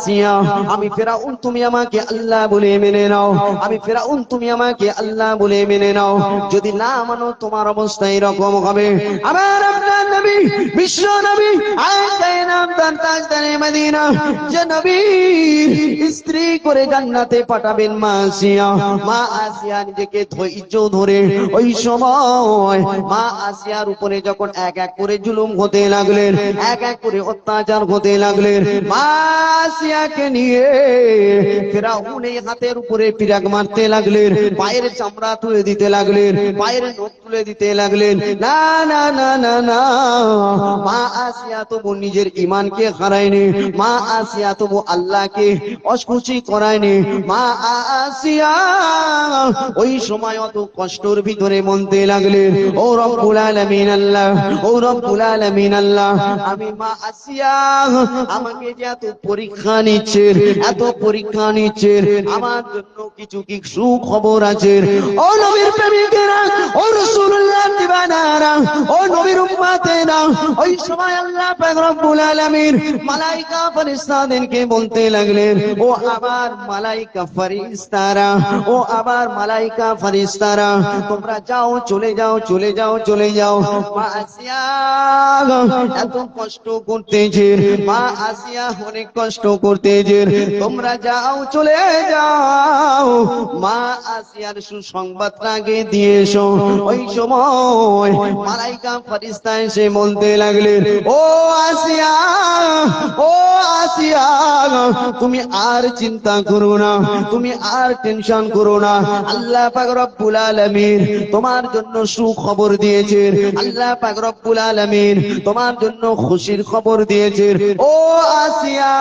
আসিয়া আমি ফেরাউন, তুমি আমাকে আল্লাহ বলে মেনে নাও। আমি ফেরাউন, তুমি আমাকে আল্লাহ বলে মেনে নাও। যদি না মানো, তোমার অবস্থা এরকম হবে। আমার আপনার নবী, বিশ্ব নবী মদিনা, যে নবী স্ত্রী করে জান্নাতে পাঠাবেন মা আসিয়া। মা আসিয়া নিজেকে ধৈর্য ধরে ওই সময় মা আসিয়ার উপরে যখন এক এক করে জুলুম হতে লাগলেন, এক এক করে অত্যাচার হতে লাগলেন, মা আসিয়াকে নিয়ে ফেরাউন এই হাতের উপরে পিরাক মারতে লাগলেন, পায়ের চামড়া তুলে দিতে লাগলেন, পায়ের নখ তুলে দিতে লাগলেন। না না না না না। মা আসিয়া তবু নিজের ইমানকে হারায়নি, মা আসিয়া তবু আল্লাহকে অস্কুচি করায়নি। মা আসিয়া ওই সময় অত কষ্টর ভিতরে মনতে লাগলেন, ও রব্বুল আলামিন আল্লাহ, ও রব্বুল আলামিন আল্লাহ, আমি মা আসিয়া আমাকে যে এত পরীক্ষা নিচ্ছেন এত পরীক্ষা নিচ্ছেন আমার জন্য কিছু কি সুখবর আছে? ও নবীর রাসূলুল্লাহ দিবানারা ও নবীর উম্মতেরা, ওই সময় আল্লাহ পাক রব্বুল আলামিন মালাইকা ফেরেশতাদেরকে বলতে লাগলেন, ও আবার মালাইকা ফেরেশতারা, ও আবার মালাইকা ফেরেশতারা, তোমরা যাও, চলে যাও চলে যাও চলে যাও। মা এত কষ্ট করতেছে, মা আসিয়া অনেক কষ্ট করতেছে, তোমরা যাও, চলে যাও। মা আসিয়ার সুসংবাদ আগে দিয়ে এসো। ওই সময় মালাইকা ফেরেশতা এসে বলতে লাগলেন ও আসিয়া ও আসিয়া তুমি আর চিন্তা করো না তুমি আর টেনশন করো না। আল্লাহ পাক রব্বুল আলামিন তোমার জন্য সুখবর দিয়েছেন। আল্লাহ পাক রব্বুল আলামিন তোমার জন্য খুশির খবর দিয়েছেন। ও আসিয়া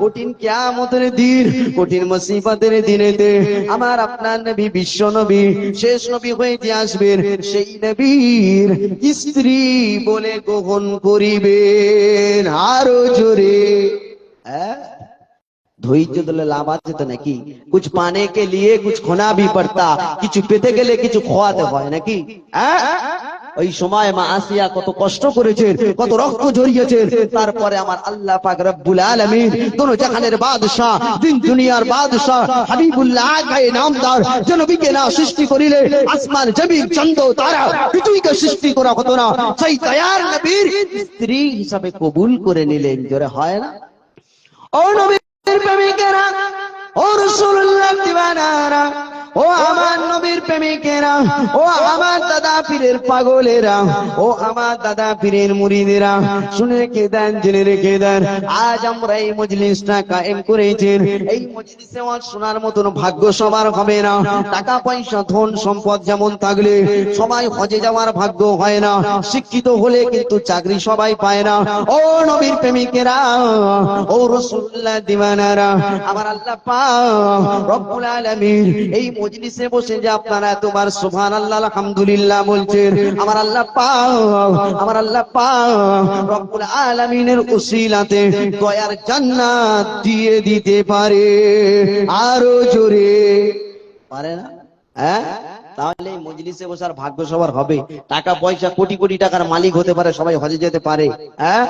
কঠিন কিয়ামতের দিন কঠিন মুসিবতের দিনেতে আমার আপনার নবী বিশ্ব নবী শেষ নবী হয়ে আসবেন সেই নবীর স্ত্রী বলে গ্রহণ করিবেন। আরও জোরে। হ্যাঁ? ধৈর্য ধরলে লাভ আছে তো নাকি? কুছ পানে কে লিয়ে কুছ খোনা ভি পড়তা। কিছু পেতে গেলে কিছু খোয়াতে হয় নাকি? হ্যাঁ? ওই সময় মা আসিয়া কত কষ্ট করেছেন কত রক্ত ঝরিয়েছেন তারপরে আমার আল্লাহ পাক রব্বুল আলামিন দোনো জাহানের বাদশাহ, দিন দুনিয়ার বাদশাহ, হাবিবুল্লাহ আগায়ে নামদার যে নবীকে না সৃষ্টি করিলে, আসমান, জমিন, চন্দ্র, তারা পৃথিবীকে সৃষ্টি করা হতো না। সেই দয়ার নবীর স্ত্রী হিসাবে কবুল করে নিলেন। জোরে হয় না? ও নবীর প্রেমিকেরা ও রসুল্লাহ দিবানারা। ও আমার নবীর প্রেমিকেরা, ও আমার দাদা পীরের পাগলেরা, ও আমার দাদা পীরের মুরিদেরা শুনে রেখে দেন, জেনে রেখে দেন, আজ আমরা এই মজলিসটা কায়েম করেছেন এই মজলিসে শোনার মতন ভাগ্য সবার হবে না। টাকা পয়সা, ধন সম্পদ যেমন থাকলে সবাই হজে যাওয়ার ভাগ্য হয় না। শিক্ষিত হলে কিন্তু চাকরি সবাই পায় না। ও নবীর প্রেমিকেরা, ও রসুল্লাহ দিওয়ানারা, আমার আল্লাহ পাক রব্বুল আলামিন এই মজলিসে বসে যে আপনারা এতবার সুবহানাল্লাহ, আলহামদুলিল্লাহ বলছেন, আমার আল্লাহ পাক, আমার আল্লাহ পাক রব্বুল আলামিনের উসিলাতে দয়ার জান্নাত দিয়ে দিতে পারে। আরও জোরে। পারে না? হ্যাঁ? তাহলে মজলিসে বসার ভাগ্য সবার হবে। টাকা পয়সা কোটি কোটি টাকার মালিক হতে পারে, সবাই হজে যেতে পারে। হ্যাঁ?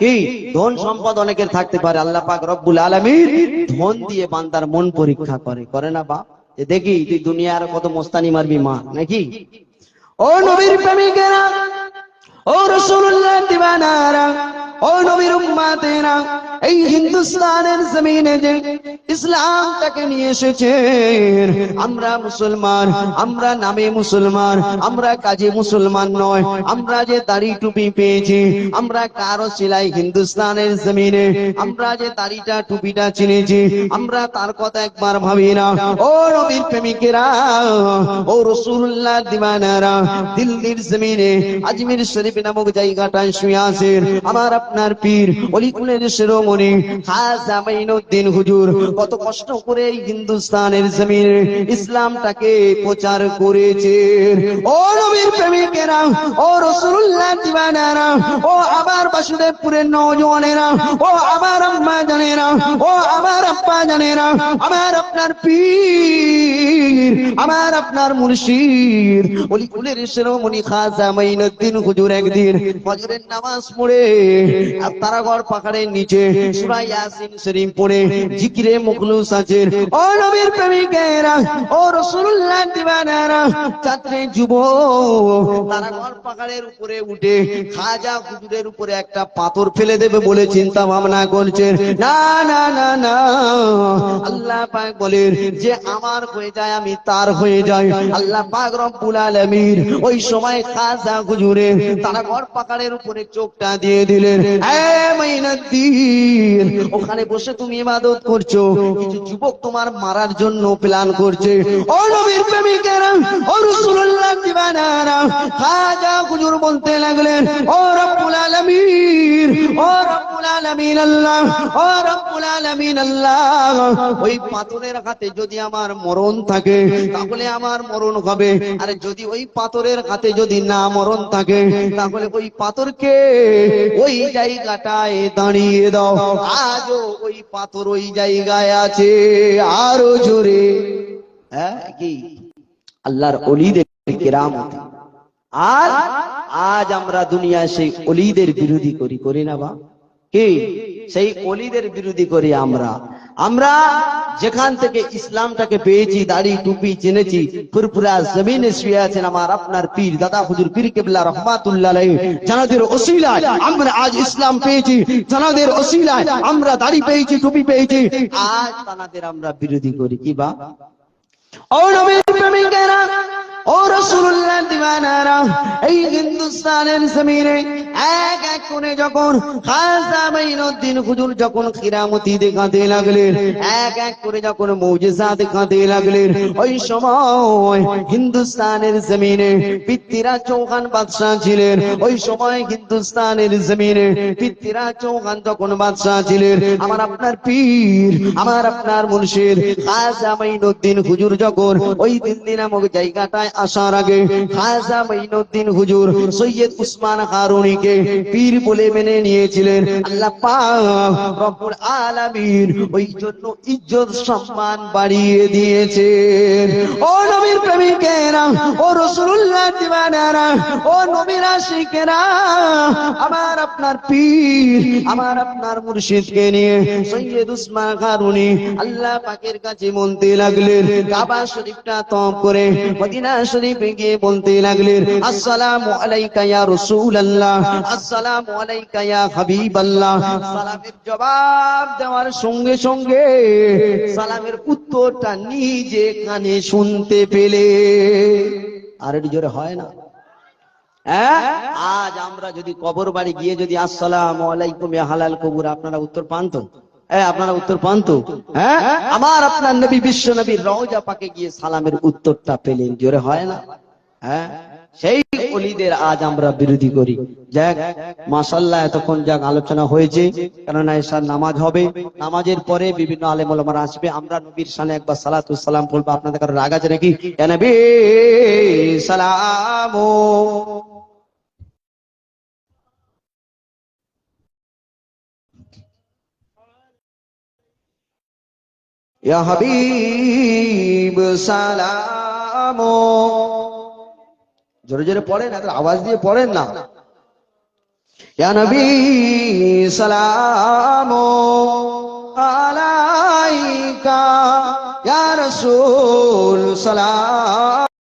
কি? ধন সম্পদ অনেকের থাকতে পারে। আল্লাহ পাক রব্বুল আলামিন ধন দিয়ে বান্দার মন পরীক্ষা করে। করে না বাপ? যে দেখি তুই দুনিয়ার কত মোস্তানি মারবি মা, নাকি? ও নবীর প্রেমিকেরা, ও রসুল্লাহ দিবানারা ও নবীর উম্মাতেরা, এই হিন্দুস্তানের জমিনে যে ইসলামটাকে নিয়ে আমরা মুসলমান, আমরা নামে মুসলমান, আমরা কাজে মুসলমান নয়, আমরা যে দাড়ি টুপি পেয়েছি, আমরা কারও সিলাই হিন্দুস্তানের জমিনে, আমরা যে দাড়িটা টুপিটা চিনেছি, আমরা তার কথা একবার ভাবি না। ও নবীর প্রেমিকেরা, ও রসুল্লাহ দিবানারা, দিল্লির জমিনে, আজমির শরীফ নামক জায়গাটায় শুয়ে আমার আপনার পীর অলিকুলের শিরোমণি খাজা মাইনুদ্দিন হুজুর, কত কষ্ট করে হিন্দুস্তানের জমিনে ইসলামটাকে প্রচার করেছেন ও নবীর প্রেমিকেরা, ও রসুল্লাহ দিবানারা ও আবার বাসুদেবপুরের নৌজওয়ানেরা, ও আমার আম্মা জানেরা, ও আমার আব্বা জানেরা, আমার আপনার পীর, আমার আপনার মুর্শিদ। ওলি কুলের শিরোমণি খাজা মাইনুদ্দিন হুজুর একদিন ফজরের নামাজ পড়ে আর তারাগড় পাহাড়ের নিচে। সূরা পড়ে জিকিরে ও নবীর প্রেমিকেরা, ও যুব উপরে উঠে খাজা হুজুরের উপরে একটা পাথর ফেলে দেবে বলে চিন্তা ভাবনা করছে। না না না না, আল্লাহ পাক বলেন যে আমার হয়ে যায়, আমি তার হয়ে যাই। আল্লাহ পাক রব্বুল আলামিন ওই সময় খাজা হুজুরে তারাগড় পাহাড়ের উপরে চোখটা দিয়ে দিলেন। ওখানে বসে তুমি ইবাদত করছ, কিছু যুবক তোমার মারার জন্য প্ল্যান করছে। ও নবীর প্রেমিকেরা, ও রাসূলুল্লাহ দিবানারা, খাজা হুজুর বলতে লাগলেন, ও রব্বুল আলামিন, ও রব্বুল আলামিন আল্লাহ, ও রব্বুল আলামিন আল্লাহ, ওই পাথরের হাতে যদি আমার মরণ থাকে, তাহলে আমার মরণ হবে। আর যদি ওই পাথরের হাতে যদি না মরণ থাকে, তাহলে ওই পাথরকে ওই জায়গাটায় দাঁড়িয়ে দাও। আজও ওই পাথর ওই জায়গায় আছে, আরও জোরে। হ্যাঁ কি? আল্লাহর অলিদের কেরামত। আর আজ আমরা দুনিয়ায় সেই অলিদের বিরোধী করি করি না বা? কি? সেই অলিদের বিরোধী করি আমরা। আমরা যেখান থেকে ইসলামটাকে পেয়েছি, দাড়ি, টুপি চিনেছি, ফুরফুরা জমিনে শুয়ে আছেন আমার আপনার পীর, দাদা হুজুর পীর কেবলা রহমাতুল্লাহ জানাদের ওসিলায় আমরা আজ ইসলাম পেয়েছি, জানাদের ওসিলায় আমরা দাড়ি পেয়েছি, টুপি পেয়েছি। আজ তানাদের আমরা বিরোধী করি, কি বা? ও নবীর প্রেমিকেরা, ও রাসূলুল্লাহ দিওয়ানারা, এই হিন্দুস্তানের জমিনে এক এক করে যখন খাজা মাইনুদ্দিন হুজুর যখন খিরামতি দেখাতে লাগলেন, এক এক করে যখন মুজিজা দেখাতে লাগলেন, ওই সময় হিন্দুস্তানের জমিনে পিতৃরাজ চৌহান বাদশাহ ছিলেন। ওই সময় হিন্দুস্তানের জমিনে পিতৃরাজ চৌহান যখন বাদশাহ ছিলেন। আমার আপনার পীর, আমার আপনার মুর্শিদ খাজা মাইনুদ্দিন হুজুর যখন ওই দিল্লি নামক জায়গাটায় আসার আগে খাজা মাইনুদ্দিন হুজুর সৈয়দ উসমান হারুনিকে পীর বলে মেনে নিয়েছিলেন। আল্লাহ ওই জন্য ইজ্জত, সম্মান বাড়িয়ে ও নবীর প্রেমিকেরা, ও দিওয়ানারা, ও নবীর আশিকেরা, আমার আপনার পীর, আমার আপনার মুর্শিদকে নিয়ে সৈয়দ উসমান হারুনি আল্লাহ পাকের কাছে লাগলেন, কাবা শরীফটা করে মদিনা শরীফে গিয়ে বলতে লাগলেন আলাইকা ইয়া রাসূলুল্লাহ। আসসালামু আলাইকা ইয়া হাবিবাল্লাহ। সালামের জবাব দেওয়ার সঙ্গে সঙ্গে সালামের উত্তরটা নিজে কানে শুনতে পেলে। আর জোরে হয় না। হ্যাঁ? আজ আমরা যদি কবর বাড়ি গিয়ে যদি আসসালাম আলাইকুম হালাল কবুর, আপনারা উত্তর পান তো? আপনারা উত্তর পান তো? হ্যাঁ? আমার আপনার নবী, বিশ্ব নবী রওজা পাকে গিয়ে সালামের উত্তরটা পেলেন। জোরে হয় না? হ্যাঁ? সেই অলিদের আজ আমরা বিরোধী করি। যাক মাসাল্লাহ এতক্ষণ যাক আলোচনা হয়েছে। কেননা এসার নামাজ হবে। নামাজের পরে বিভিন্ন আলেম ওলামারা আসবে। আমরা নবীর সালে একবার সালাতু সালাম বলব। আপনাদের কারও রাগ আছে নাকি? সালামু। ইয়া হাবিব, সালাম। জোরে জোরে পড়েন এত আওয়াজ দিয়ে পড়েন না। সালাম সালাম